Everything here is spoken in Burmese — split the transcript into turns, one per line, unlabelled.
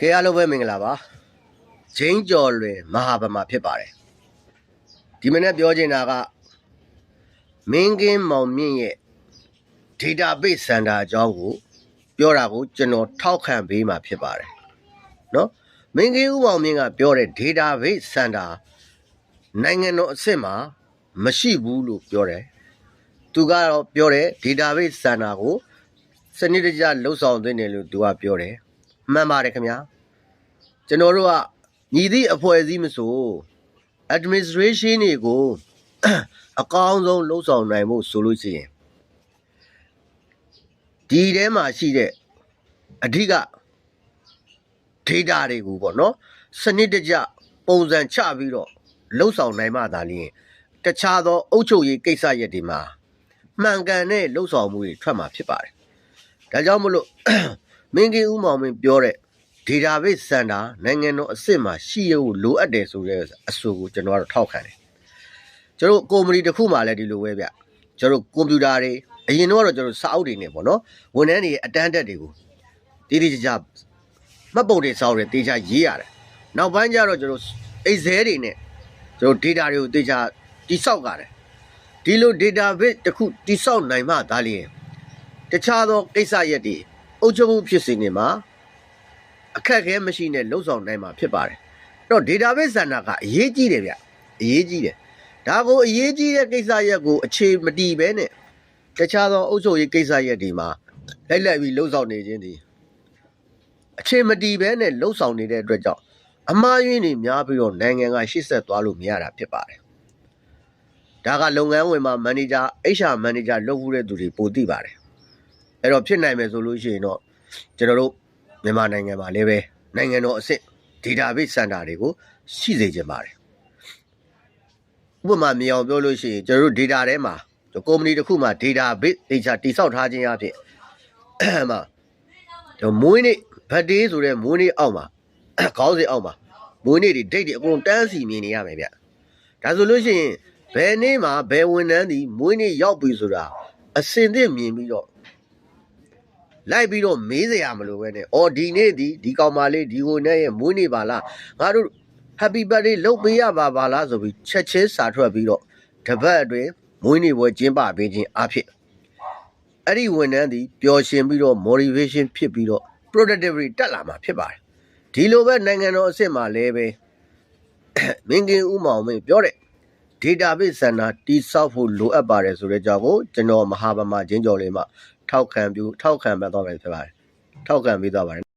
ကဲအားလုံးပဲမင်္ဂလာပါဂျင်းကျော်လွင်မဟာဗမာဖြစ်ပါတယ်ဒီမနေ့ပြောချင်တာကမင်းကင်းမောင်မြင့်ရဲ့ database center အကြောင်းကိုပြောတာကိုကျွန်တော်ထောက်ခံပေးမှာဖြစ်ပါတယ်နော်မင်းကင်းဦးမောင်မြင့်ကပြောတဲ့ database center နိုင်ငံတော်အဆင့်မှာမရှိဘူးလို့ပြောတယ်သူကတော့ပြောတယ် database center ကိုစနစ်တကျလှုပ်ဆောင်သင့်တယ်လို့သူကပြောတယ် မှန်ပါတယ်ခင်ဗျာကျွန်တော်တို့ကညီသည့်အဖွဲ့အစည်းမဆို administration တွေကိုအကောင်းဆုံးလှုပ်ဆောင်နိုင်ဖို့ဆိုလို့ရှိရင်ဒီထဲမှာရှိတဲ့အဓိက data တွေကိုပေါ့နော်စနစ်တကျပုံစံချပြီးတော့လှုပ်ဆောင်နိုင်မှသာလျှင်တခြားသောအုပ်ချုပ်ရေးကိစ္စရပ်တွေမှာမှန်ကန်တဲ့လှုပ်ဆောင်မှုတွေထွက်မှာဖြစ်ပါတယ်။ဒါကြောင့်မလို့ မင်းကင်းဦးမောင်မင်းပြောတဲ့ database center နိုင်ငံတော်အစ်စ်မှာရှိရဖို့လိုအပ်တယ်ဆိုတဲ့အဆိုကိုကျွန်တော်ကတော့ထောက်ခံတယ်။ကျွန်တော်ကုမ္ပဏီတစ်ခုမှလည်းဒီလိုပဲဗျ။ကျွန်တော်ကွန်ပျူတာတွေအရင်တော့ကျွန်တော်စာအုပ်တွေနဲ့ပေါ့နော်။ဝန်ထမ်းတွေရဲ့အတန်းတက်တွေကိုတည်တည်ကြကြမှတ်ပုံတွေစောက်တယ်တေချာရေးရတယ်။နောက်ပိုင်းကျတော့ကျွန်တော်အိတ်ဇဲတွေနဲ့ကျွန်တော် data တွေကိုတေချာတိစောက်ရတယ်။ဒီလို database တစ်ခုတိစောက်နိုင်မှဒါလျင်တခြားသောကိစ္စရပ်တွေ အုပ်ချုပ်မှုဖြစ်စဉ်တွေမှာအခက်အခဲမရှိနဲ့လှုပ်ဆောင်နိုင်မှာဖြစ်ပါတယ်အဲ့တော့ database center ကအရေးကြီးတယ်ဗျအရေးကြီးတယ်ဒါကိုအရေးကြီးတဲ့ကိစ္စရက်ကိုအခြေမတည်ပဲနဲ့တခြားသောအုပ်ချုပ်ရေးကိစ္စရက်တွေမှာလိုက်လိုက်ပြီးလှုပ်ဆောင်နေခြင်းဒီအခြေမတည်ပဲနဲ့လှုပ်ဆောင်နေတဲ့အတွက်ကြောင့်အမှားယွင်းတွေများပြီးတော့နိုင်ငံကရှေ့ဆက်သွားလို့မရတာဖြစ်ပါတယ်ဒါကလုပ်ငန်းဝင်မှာမန်နေဂျာ HR မန်နေဂျာလုပ်ဖို့တဲ့သူတွေပိုသိပါတယ် အဲ့တော့ဖြစ်နိုင်မယ်ဆိုလို့ရှိရင်တော့ကျွန်တော်တို့မြန်မာနိုင်ငံမှာလည်းပဲနိုင်ငံတော်အဆင့် database center တွေကိုရှိစေချင်ပါတယ်ဥပမာမြေအောင်ပြောလို့ရှိရင်ကျွန်တော်တို့ data ထဲမှာကုမ္ပဏီတစ်ခုမှာ database data တိစောက်ထားခြင်းအဖြစ်အဲ့မှာကျွန်တော်မွေးနေ့ birthday ဆိုတဲ့မွေးနေ့အောက်မှာခေါင်းစဉ်အောက်မှာမွေးနေ့တွေ date တွေအကုန်တန်းစီမြင်နေရမယ်ဗျဒါဆိုလို့ရှိရင်ဘယ်နေ့မှာဘယ်ဝန်ထမ်းဒီမွေးနေ့ရောက်ပြီဆိုတာအစင်သင့်မြင်ပြီးတော့ လိုက်ပြီးတော့မေးစရာမလိုပဲနဲ့အော်ဒီနေ့ဒီဒီကောင်မလေးဒီကိုနဲ့ရဲ့မွေးနေ့ပါလားငါတို့ happy birthday လုပ်ပေးရပါပါလားဆိုပြီးချက်ချင်းစာထွက်ပြီးတော့တပတ်အတွင်းမွေးနေ့ပွဲကျင်းပပေးခြင်းအဖြစ်အဲ့ဒီဝန်ထမ်းဒီပျော်ရွှင်ပြီးတော့ motivation ဖြစ်ပြီးတော့ productivity တက်လာမှာဖြစ်ပါတယ်ဒီလိုပဲနိုင်ငံတော်အစ်စ်မှာလည်းပဲမင်းကင်းဦးမောင်မင်းပြောတဲ့ database center တိစောက်ဖို့လိုအပ်ပါတယ်ဆိုတဲ့ကြောင့်ကိုကျွန်တော်မဟာဗမာချင်းကျော်လေးမှာ ထောက်ခံပြုထောက်ခံပေးသွားမယ်ဖြစ်ပါတယ်ထောက်ခံပေးသွားပါတယ်